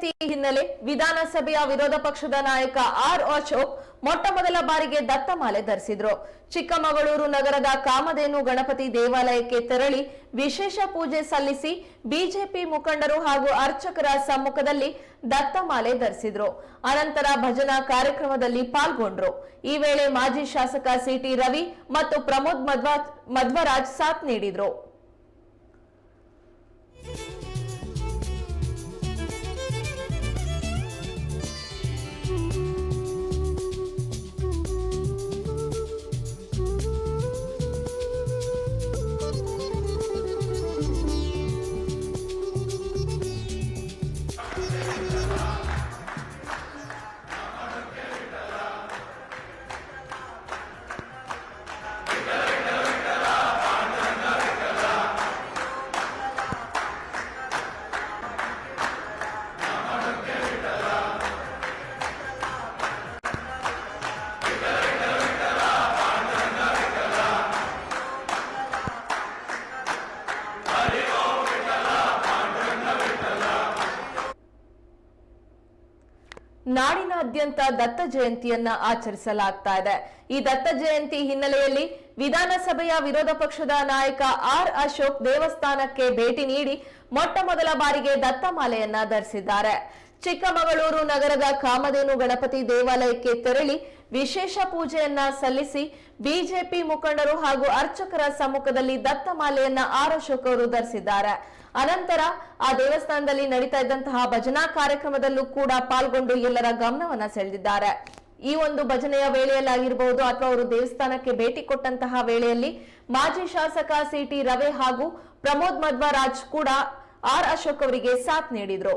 ಜಯಂತಿ ಹಿನ್ನೆಲೆ ವಿಧಾನಸಭೆಯ ವಿರೋಧ ಪಕ್ಷದ ನಾಯಕ ಆರ್ ಅಶೋಕ್ ಮೊಟ್ಟ ಮೊದಲ ಬಾರಿಗೆ ದತ್ತಮಾಲೆ ಧರಿಸಿದ್ರು. ಚಿಕ್ಕಮಗಳೂರು ನಗರದ ಕಾಮಧೇನು ಗಣಪತಿ ದೇವಾಲಯಕ್ಕೆ ತೆರಳಿ ವಿಶೇಷ ಪೂಜೆ ಸಲ್ಲಿಸಿ ಬಿಜೆಪಿ ಮುಖಂಡರು ಹಾಗೂ ಅರ್ಚಕರ ಸಮ್ಮುಖದಲ್ಲಿ ದತ್ತಮಾಲೆ ಧರಿಸಿದ್ರು. ಅನಂತರ ಭಜನಾ ಕಾರ್ಯಕ್ರಮದಲ್ಲಿ ಪಾಲ್ಗೊಂಡ್ರು. ಈ ವೇಳೆ ಮಾಜಿ ಶಾಸಕ ಸಿಟಿ ರವಿ ಮತ್ತು ಪ್ರಮೋದ್ ಮಧ್ವ ಮಧ್ವರಾಜ್ ಸಾಥ್ ನೀಡಿದ್ರು. ನಾಡಿನಾದ್ಯಂತ ದತ್ತ ಜಯಂತಿಯನ್ನ ಆಚರಿಸಲಾಗ್ತಾ ಇದೆ. ಈ ದತ್ತ ಜಯಂತಿ ಹಿನ್ನೆಲೆಯಲ್ಲಿ ವಿಧಾನಸಭೆಯ ವಿರೋಧ ಪಕ್ಷದ ನಾಯಕ ಆರ್ ಅಶೋಕ್ ದೇವಸ್ಥಾನಕ್ಕೆ ಭೇಟಿ ನೀಡಿ ಮೊಟ್ಟ ಮೊದಲ ಬಾರಿಗೆ ದತ್ತಮಾಲೆಯನ್ನ ಧರಿಸಿದ್ದಾರೆ. ಚಿಕ್ಕಮಗಳೂರು ನಗರದ ಕಾಮಧೇನು ಗಣಪತಿ ದೇವಾಲಯಕ್ಕೆ ತೆರಳಿ ವಿಶೇಷ ಪೂಜೆಯನ್ನ ಸಲ್ಲಿಸಿ ಬಿಜೆಪಿ ಮುಖಂಡರು ಹಾಗೂ ಅರ್ಚಕರ ಸಮ್ಮುಖದಲ್ಲಿ ದತ್ತಮಾಲೆಯನ್ನ ಆರ್ ಅಶೋಕ್ ಅವರು ಧರಿಸಿದ್ದಾರೆ. ಅನಂತರ ಆ ದೇವಸ್ಥಾನದಲ್ಲಿ ನಡೀತಾ ಇದ್ದಂತಹ ಭಜನಾ ಕಾರ್ಯಕ್ರಮದಲ್ಲೂ ಕೂಡ ಪಾಲ್ಗೊಂಡು ಎಲ್ಲರ ಗಮನವನ್ನ ಸೆಳೆದಿದ್ದಾರೆ. ಈ ಒಂದು ಭಜನೆಯ ವೇಳೆಯಲ್ಲಾಗಿರಬಹುದು ಅಥವಾ ಅವರು ದೇವಸ್ಥಾನಕ್ಕೆ ಭೇಟಿ ಕೊಟ್ಟಂತಹ ವೇಳೆಯಲ್ಲಿ ಮಾಜಿ ಶಾಸಕ ಸಿಟಿ ರವೆ ಹಾಗೂ ಪ್ರಮೋದ್ ಮಧ್ವರಾಜ್ ಕೂಡ ಆರ್ ಅಶೋಕ್ ಅವರಿಗೆ ಸಾಥ್ ನೀಡಿದ್ರು.